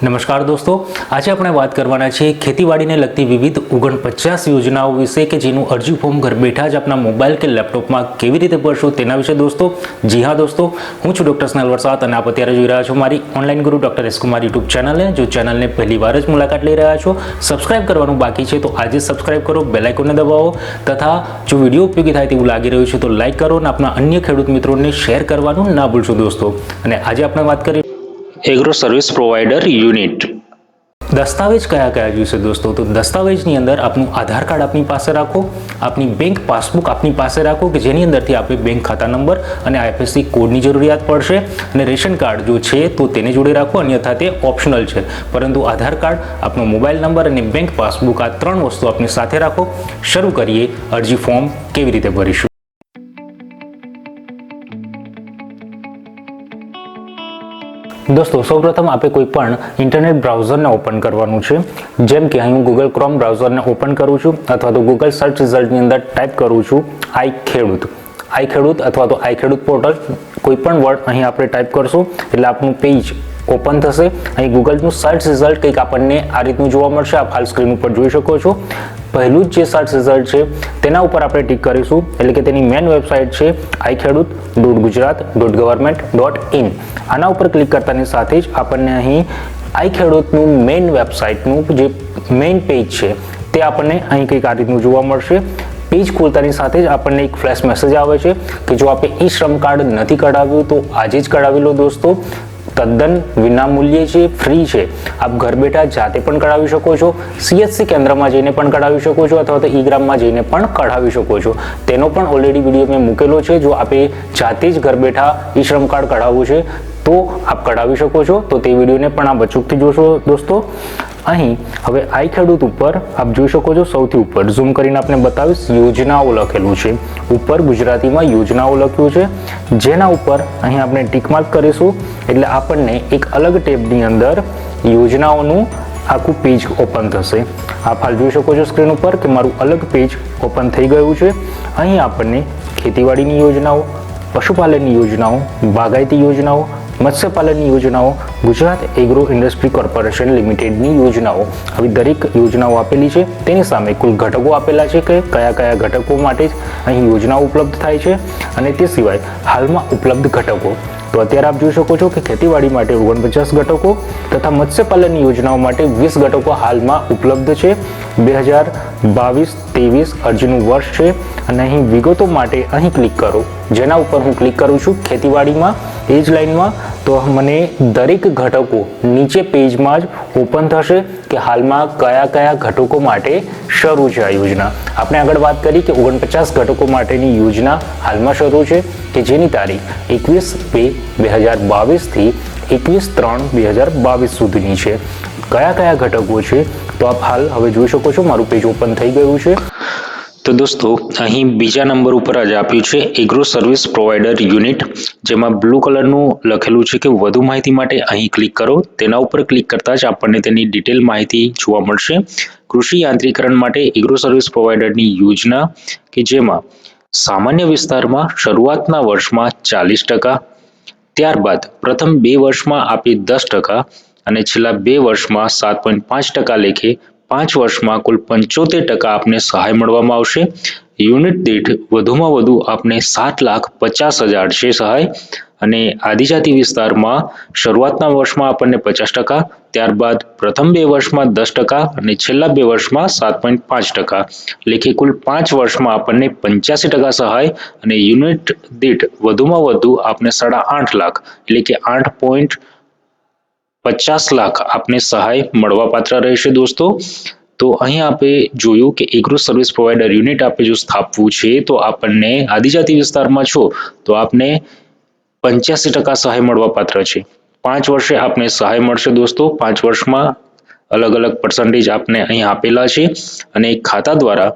નમસ્કાર દોસ્તો, આજે આપણે વાત કરવાના છે ખેતીવાડીને લગતી વિવિધ ઓગણપચાસ યોજનાઓ વિશે કે જેનું અરજી ફોર્મ ઘર બેઠા જ આપણા મોબાઈલ કે લેપટોપમાં કેવી રીતે ભરશો તેના વિશે દોસ્તો. જી હા દોસ્તો, હું છું ડૉક્ટર સ્નેલ વરસાદ અને આપ અત્યારે જોઈ રહ્યા છો મારી ઓનલાઈન ગુરુ ડૉક્ટર એસકુમાર યુટ્યુબ ચેનલને જો ચેનલને પહેલી વાર જ મુલાકાત લઈ રહ્યા છો સબસ્ક્રાઇબ કરવાનું બાકી છે તો આજે સબસ્ક્રાઇબ કરો બેલાઇકોને દબાવો તથા જો વીડિયો ઉપયોગી થાય તેવું લાગી રહ્યું છે તો લાઇક કરો અને આપના અન્ય ખેડૂત મિત્રોને શેર કરવાનું ના ભૂલશો દોસ્તો. અને આજે આપણે વાત કરીએ એગ્રો સર્વિસ પ્રોવાઈડર યુનિટ દસ્તાવેજ કયા કયા જોઈશે દોસ્તો? તો દસ્તાવેજની અંદર આપનું આધાર કાર્ડ આપની પાસે રાખો, આપની બેંક પાસબુક આપની પાસે રાખો કે જેની અંદરથી આપણે બેંક ખાતા નંબર અને આઈએફએસસી કોડની જરૂરિયાત પડશે અને રેશન કાર્ડ જો છે તો તેને જોડે રાખો, અન્યથા તે ઓપ્શનલ છે. પરંતુ આધાર કાર્ડ, આપનો મોબાઈલ નંબર અને બેંક પાસબુક આ ત્રણ વસ્તુ આપની સાથે રાખો. શરૂ કરીએ અરજી ફોર્મ કેવી રીતે ભરીશું? દોસ્તો, સૌપ્રથમ આપણે કોઈ પણ ઇન્ટરનેટ બ્રાઉઝરને ઓપન કરવાનું છે. જેમ કે અહીં હું ગૂગલ ક્રોમ બ્રાઉઝરને ઓપન કરું છું, અથવા તો ગૂગલ સર્ચ રિઝલ્ટની અંદર ટાઈપ કરું છું આઈ ખેડૂત આઈ ખેડૂત અથવા તો આઈ ખેડૂત પોર્ટલ કોઈ પણ વર્ડ અહીં આપણે ટાઈપ કરશું, એટલે આપણું પેજ ઓપન થશે. અહીં ગૂગલનું સર્ચ રિઝલ્ટ કંઈક આપણને આ રીતનું જોવા મળશે. આપ હાલ સ્ક્રીન ઉપર જોઈ શકો છો. પહેલું જ જે સર્ચ રિઝલ્ટ છે, તેના ઉપર આપણે ટિક કરીશું. એટલે કે તેની મેન વેબસાઇટ છે I Khedut dot Gujarat dot government dot in આના ઉપર ક્લિક કરતાની સાથે જ આપણને અહીં આઈ ખેડૂતનું મેઇન વેબસાઇટનું જે મેઇન પેજ છે, તે આપણને અહીં કંઈક આ રીતનું જોવા મળશે. પેજ ખોલતાની સાથે જ આપણને એક ફ્લેશ મેસેજ આવે છે કે જો આપે ઈ શ્રમ કાર્ડ નથી કઢાવ્યું, તો આજે જ કઢાવી લો દોસ્તો. તદ્દન વિનામૂલ્યે છે ફ્રી છે, આપ ઘર બેઠા જાતે પણ કઢાવી શકો છો સીએચસી કેન્દ્રમાં જઈને પણ કઢાવી શકો છો અથવા તો ઈ ગ્રામમાં જઈને પણ કઢાવી શકો છો. તેનો પણ ઓલરેડી વીડિયો મેં મૂકેલો છે. જો આપે જાતે જ ઘર બેઠા ઈ શ્રમ કાર્ડ કઢાવવું છે તો આપ કઢાવી શકો છો. તો તે વિડીયોને પણ આપ અચૂકથી જોશો દોસ્તો. અહીં હવે આઈ ખેડૂત ઉપર આપ જોઈ શકો છો સૌથી ઉપર. ઝૂમ કરીને આપણે બતાવીશ, યોજનાઓ લખેલું છે. ઉપર ગુજરાતીમાં યોજનાઓ લખ્યું છે. જેના ઉપર અહીં આપણે ટીક માર્ક કરીશું. એટલે આપણને એક અલગ ટેબની અંદર યોજનાઓનું આખું પેજ ઓપન થશે. આપ હાલ જોઈ શકો છો સ્ક્રીન ઉપર કે મારું અલગ પેજ ઓપન થઈ ગયું છે. અહીં આપણને ખેતીવાડીની યોજનાઓ, પશુપાલનની યોજનાઓ, બાગાયતી યોજનાઓ મત્સ્યપાલનની યોજનાઓ, ગુજરાત એગ્રો ઇન્ડસ્ટ્રી કોર્પોરેશન લિમિટેડની યોજનાઓ. આવી દરેક યોજનાઓ આપેલી છે. તેની સામે કુલ ઘટકો આપેલા છે કે કયા કયા ઘટકો માટે જ અહીં યોજનાઓ ઉપલબ્ધ થાય છે અને તે સિવાય હાલમાં ઉપલબ્ધ ઘટકો. તો અત્યારે આપ જોઈ શકો છો કે ખેતીવાડી માટે ઓગણપચાસ ઘટકો તથા મત્સ્યપાલનની યોજનાઓ માટે વીસ ઘટકો હાલમાં ઉપલબ્ધ છે. બે હજાર બાવીસ ત્રેવીસ અરજીનું વર્ષ છે અને અહીં વિગતો માટે અહીં ક્લિક કરો. જેના ઉપર હું ક્લિક કરું છું ખેતીવાડીમાં. એ જ લાઇનમાં તો મને દરેક ઘટકો નીચે પેજમાં જ ઓપન થશે કે હાલમાં કયા કયા ઘટકો માટે શરૂ છે આ યોજના. આપણે આગળ વાત કરી કે ઓગણપચાસ ઘટકો માટેની યોજના હાલમાં શરૂ છે કે જેની તારીખ એકવીસ બે બે હજાર બાવીસથી એકવીસ ત્રણ બે હજાર બાવીસ સુધીની છે. કયા કયા ઘટકો છે તો આપ હાલ હવે જોઈ શકો છો, મારું પેજ ઓપન થઈ ગયું છે. તો દોસ્તો, અહીં બીજા નંબર ઉપર આજે આપ્યું છે એગ્રો સર્વિસ પ્રોવાઈડર યુનિટ જેમાં બ્લુ કલરનું લખેલું છે કે વધુ માહિતી માટે અહીં ક્લિક કરો. તેના ઉપર ક્લિક કરતા જ આપણને તેની ડિટેલ માહિતી જોવા મળશે. કૃષિ યાંત્રીકરણ માટે એગ્રો સર્વિસ પ્રોવાઈડરની યોજના, કે જેમાં સામાન્ય વિસ્તારમાં શરૂઆતના વર્ષમાં ચાલીસ ટકા, ત્યારબાદ પ્રથમ બે વર્ષમાં આપી દસ ટકા અને છેલ્લા બે વર્ષમાં સાત પોઈન્ટ પાંચ ટકા લેખે પાંચ વર્ષમાં કુલ પંચોતેર ટકા આપને સહાય મળવામાં આવશે. યુનિટ દીઠ વધુમાં વધુ આપને સાત લાખ પચાસ હજાર છે સહાય. અને આદિજાતિ વિસ્તારમાં શરૂઆતના વર્ષમાં આપણને પચાસ ટકા, ત્યારબાદ પ્રથમ બે વર્ષમાં દસ ટકા અને છેલ્લા બે વર્ષમાં સાત પોઈન્ટ પાંચ ટકા. લેખે કુલ પાંચ વર્ષમાં આપણને પંચ્યાસી ટકા સહાય અને યુનિટ દીઠ વધુમાં વધુ આપને સાડા આઠ લાખ, એટલે કે આઠ પોઈન્ટ પચાસ લાખ આપને સહાય મળવાપાત્ર રહેશે દોસ્તો. તો અહીં આપણે જોયું કે એગ્રો સર્વિસ પ્રોવાઈડર યુનિટ આપણે જો સ્થાપવું છે, તો આપણને આદિજાતિ વિસ્તારમાં છો, તો આપને પંચ્યાસી ટકા સહાય મળવાપાત્ર છે. પાંચ વર્ષે આપને સહાય મળશે દોસ્તો. પાંચ વર્ષમાં અલગ અલગ પર્સન્ટેજ આપને અહીં આપેલા છે. અને ખાતા દ્વારા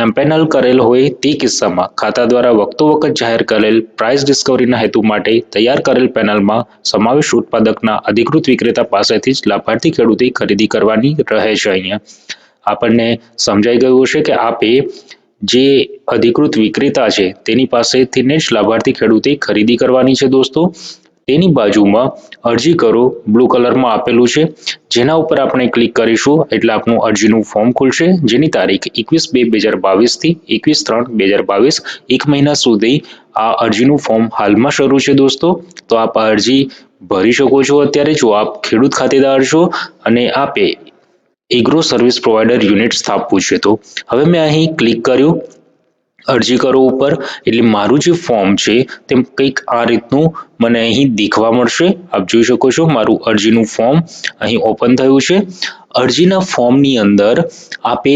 એમ્પેનલ કરેલ હોય તે કિસ્સામાં ખાતા દ્વારા વખતો વખત જાહેર કરેલ પ્રાઇસ ડિસ્કવરીના હેતુ માટે તૈયાર કરેલ પેનલમાં સમાવેશ ઉત્પાદકના અધિકૃત વિક્રેતા પાસેથી જ લાભાર્થી ખેડૂતે ખરીદી કરવાની રહે છે અહીંયા. આપણને સમજાઈ ગયું હશે કે આપે જે અધિકૃત વિક્રેતા છે તેની પાસેથી જ લાભાર્થી ખેડૂતે ખરીદી કરવાની છે દોસ્તો. તેની બાજુમાં અરજી કરો બ્લુ કલરમાં આપેલું છે. જેના ઉપર આપણે ક્લિક કરીશું એટલે આપણું અરજીનું ફોર્મ ખુલશે, જેની તારીખ એકવીસ બે બે હજાર બાવીસથી એકવીસ ત્રણ બે હજાર બાવીસ, એક મહિના સુધી આ અરજીનું ફોર્મ હાલમાં શરૂ છે દોસ્તો. તો આપ અરજી ભરી શકો છો અત્યારે. જો આપ ખેડૂત ખાતેદાર છો અને આપે એગ્રો સર્વિસ પ્રોવાઈડર યુનિટ સ્થાપવું છે તો. હવે મેં અહીં ક્લિક કર્યું. અરજી કરો ઉપર. એટલે મારું જે ફોર્મ છે તે કંઈક આ રીતનું મને અહીં દેખવા મળશે. આપ જોઈ શકો છો મારું અરજીનું ફોર્મ અહીં ઓપન થયું છે. અરજીના ફોર્મની અંદર આપે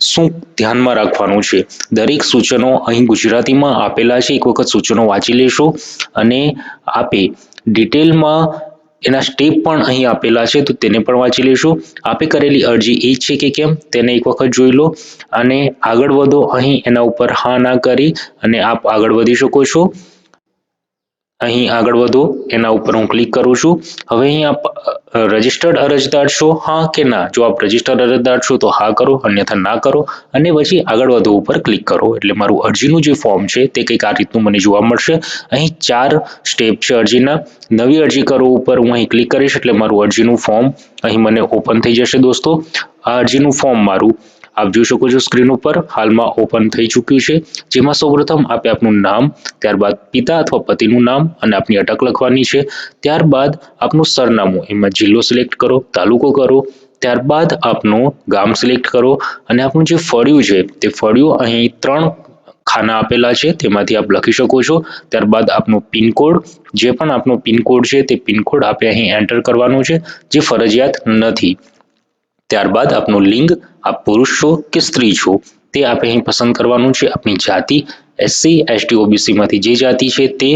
શું ધ્યાનમાં રાખવાનું છે? દરેક સૂચનો અહીં ગુજરાતીમાં આપેલા છે. એક વખત સૂચનો વાંચી લેશો અને આપે ડિટેલમાં એના સ્ટેપ પણ અહીં આપેલા છે, તો તેને પણ વાંચી લઈશું. આપે કરેલી અરજી એ છે કે કેમ? તેને એક વખત જોઈ લો અને આગળ વધો. અહીં એના ઉપર હા ના કરી અને આપ આગળ વધી શકો છો. અહીં આગળ વધો, એના ઉપર હું ક્લિક કરું છું. હવે અહીં આપ રજિસ્ટર્ડ અરજદાર છો, હા કે ના? જો આપ રજિસ્ટર્ડ અરજદાર છો તો હા કરો, અન્યથા ના કરો. અને પછી આગળ વધો ઉપર ક્લિક કરો. એટલે મારું અરજીનું જે ફોર્મ છે તે કંઈક આ રીતનું મને જોવા મળશે. અહીં ચાર સ્ટેપ છે અરજીના. નવી અરજી કરો ઉપર હું અહીં ક્લિક કરીશ એટલે મારું અરજીનું ફોર્મ અહીં મને ઓપન થઈ જશે દોસ્તો. આ અરજીનું ફોર્મ મારું આપ જોઈ શકો છો સ્ક્રીન ઉપર હાલમાં ઓપન થઈ ચૂક્યું છે, જેમાં સૌપ્રથમ આપે આપનું નામ, ત્યારબાદ પિતા અથવા પતિનું નામ અને આપની અટક લખવાની છે. ત્યારબાદ આપનું સરનામું, એમાં જિલ્લો સિલેક્ટ કરો, તાલુકો કરો, ત્યારબાદ આપનું ગામ સિલેક્ટ કરો અને આપનું જે ફળિયું છે, તે ફળિયું અહીં ત્રણ ખાના આપેલા છે, તેમાંથી આપ લખી શકો છો. ત્યારબાદ આપનો પિનકોડ જે પણ આપનો પિનકોડ છે, તે પિનકોડ આપે અહીં એન્ટર કરવાનો છે, જે ફરજિયાત નથી. ત્યારબાદ આપનું લિંગ, આપ પુરુષ છો કે સ્ત્રી છો, તે આપે અહીં પસંદ કરવાનું છે. આપની જાતિ એસસી એસટી ઓબીસીમાંથી જે જાતિ છે તે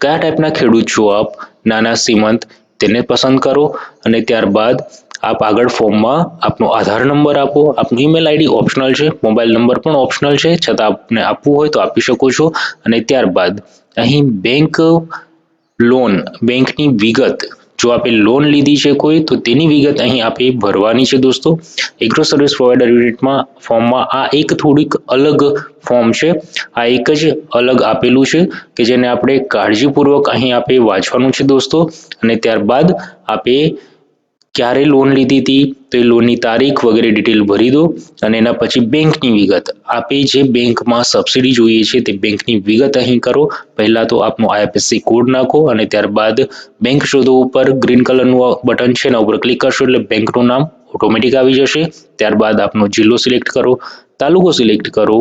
કયા ટાઈપના ખેડૂત છો આપ? નાના સીમંત તેને પસંદ કરો. અને ત્યારબાદ આપ આગળ ફોર્મમાં આપનો આધાર નંબર આપો. આપનું ઈમેલ આઈડી ઓપ્શનલ છે મોબાઈલ નંબર પણ ઓપ્શનલ છે. છતાં આપને આપવું હોય તો આપી શકો છો. અને ત્યારબાદ અહીં બેંક લોન બેંકની વિગત જો આપે લોન લીધી છે કોઈ, તો તેની વિગત અહીં આપે ભરવાની છે દોસ્તો. એગ્રો સર્વિસ પ્રોવાઈડર યુનિટમાં ફોર્મમાં આ એક થોડીક અલગ ફોર્મ છે. આ એક જ અલગ આપેલું છે કે જેને આપણે કાળજીપૂર્વક અહીં આપે વાંચવાનું છે દોસ્તો. અને ત્યારબાદ આપે ક્યારે લોન લીધી હતી તો એ લોનની તારીખ વગેરે ડિટેલ ભરી દો અને એના પછી બેંકની વિગત. આપે જે બેંકમાં સબસિડી જોઈએ છે તે બેંકની વિગત અહીં કરો. પહેલાં તો આપનો આઈએફએસસી કોડ નાખો અને ત્યારબાદ બેંક શોધો ઉપર ગ્રીન કલરનું બટન છે એના ઉપર ક્લિક કરશો એટલે બેંકનું નામ ઓટોમેટિક આવી જશે. ત્યારબાદ આપનો જિલ્લો સિલેક્ટ કરો, તાલુકો સિલેક્ટ કરો.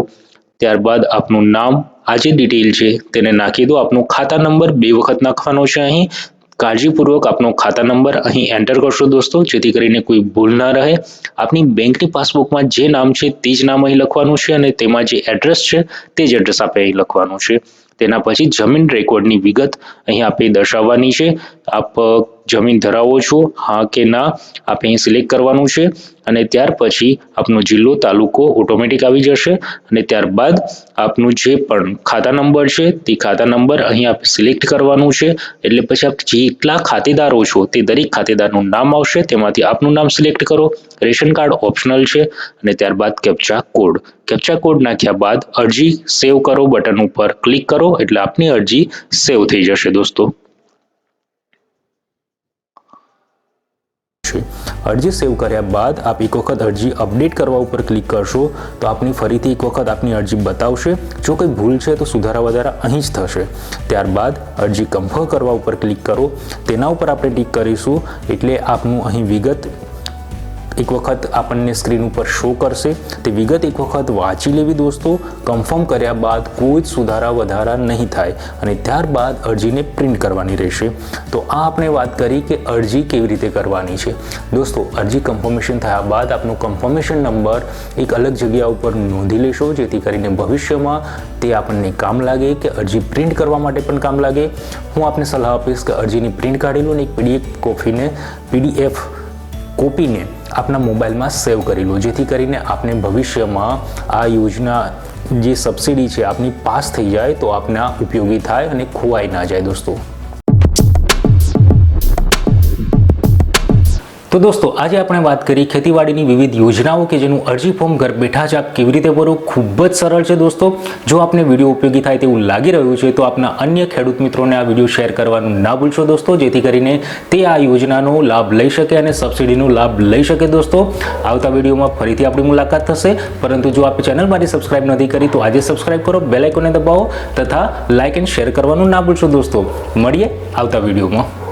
ત્યારબાદ આપનું નામ, આ જે ડિટેલ છે તેને નાખી દો. આપનો ખાતા નંબર બે વખત નાખવાનો છે અહીં. કાળજીપૂર્વક આપનો ખાતા નંબર અહીં એન્ટર કરશો દોસ્તો, જેથી કરીને કોઈ ભૂલ ના રહે. આપની બેંકની પાસબુકમાં જે નામ છે તે જ નામ અહીં લખવાનું છે અને તેમાં જે એડ્રેસ છે તે જ એડ્રેસ આપે અહીં લખવાનું છે. તેના પછી જમીન રેકોર્ડની વિગત અહીં આપે દર્શાવવાની છે. આપ જમીન ધરાવો છો, હા કે ના, આપે અહીં સિલેક્ટ કરવાનું છે અને ત્યાર પછી આપનો જિલ્લો, તાલુકો ઓટોમેટિક આવી જશે અને ત્યારબાદ આપનું જે પણ ખાતા નંબર છે, તે ખાતા નંબર અહીં આપણે સિલેક્ટ કરવાનું છે. એટલે પછી આપ જેટલા ખાતેદારો છો, તે દરેક ખાતેદારનું નામ આવશે, તેમાંથી આપનું નામ સિલેક્ટ કરો. રેશન કાર્ડ ઓપ્શનલ છે અને ત્યારબાદ કેપ્ચા કોડ કેપ્ચા કોડ નાખ્યા બાદ અરજી સેવ કરો બટન ઉપર ક્લિક કરો, એટલે આપની અરજી સેવ થઈ જશે દોસ્તો. છે. અરજી સેવ કર્યા બાદ આપ એક વખત અરજી અપડેટ કરવા ઉપર ક્લિક કરશો તો આપની ફરીથી એક વખત આપની અરજી બતાવશે. જો કંઈ ભૂલ છે તો સુધારા વધારા અહીં જ થશે. ત્યારબાદ અરજી કન્ફર્મ કરવા ઉપર ક્લિક કરો. તેના ઉપર આપણે ટીક કરીશું એટલે આપનું અહીં વિગત એક વખત આપણને સ્ક્રીન ઉપર શો કરશે. તે વિગત એક વખત વાંચી લેવી દોસ્તો. કન્ફર્મ કર્યા બાદ કોઈ જ સુધારા, વધારા નહીં થાય. અને ત્યારબાદ અરજીને પ્રિન્ટ કરવાની રહેશે. તો આ આપણે વાત કરી કે અરજી કેવી રીતે કરવાની છે. દોસ્તો, અરજી કન્ફર્મેશન થયા બાદ આપનો કન્ફર્મેશન નંબર એક અલગ જગ્યા ઉપર નોંધી લેશો. જેથી કરીને ભવિષ્યમાં તે આપણને કામ લાગે કે અરજી પ્રિન્ટ કરવા માટે પણ કામ લાગે. હું આપને સલાહ આપીશ કે અરજીની પ્રિન્ટ કાઢી લો અને એક પીડીએફ કોપીને પીડીએફ કોપીને આપના મોબાઈલમાં સેવ કરી લો. જેથી કરીને આપને ભવિષ્યમાં આ યોજના જે સબસિડી છે, આપની પાસ થઈ જાય તો આપના ઉપયોગી થાય અને ખોવાઈ ના જાય દોસ્તો. તો દોસ્તો, આજે આપણે વાત કરી ખેતીવાડીની વિવિધ યોજનાઓ કે જેનું અરજી ફોર્મ ઘર બેઠા જ આપ કેવી રીતે ભરો? ખૂબ જ સરળ છે દોસ્તો. જો આપને વીડિયો ઉપયોગી થાય તેવું લાગી રહ્યું છે, તો આપના અન્ય ખેડૂત મિત્રોને આ વીડિયો શેર કરવાનું ના ભૂલશો દોસ્તો. જેથી કરીને તે આ યોજનાનો લાભ લઈ શકે અને સબસિડીનો લાભ લઈ શકે દોસ્તો. આવતા વિડીયોમાં ફરીથી આપણી મુલાકાત થશે. પરંતુ જો આપ ચેનલ મારી સબસ્ક્રાઇબ નથી કરી, તો આજે સબસ્ક્રાઇબ કરો, બેલ આઇકોને દબાવો તથા લાઇક એન્ડ શેર કરવાનું ના ભૂલશો દોસ્તો. મળીએ આવતા વિડીયોમાં.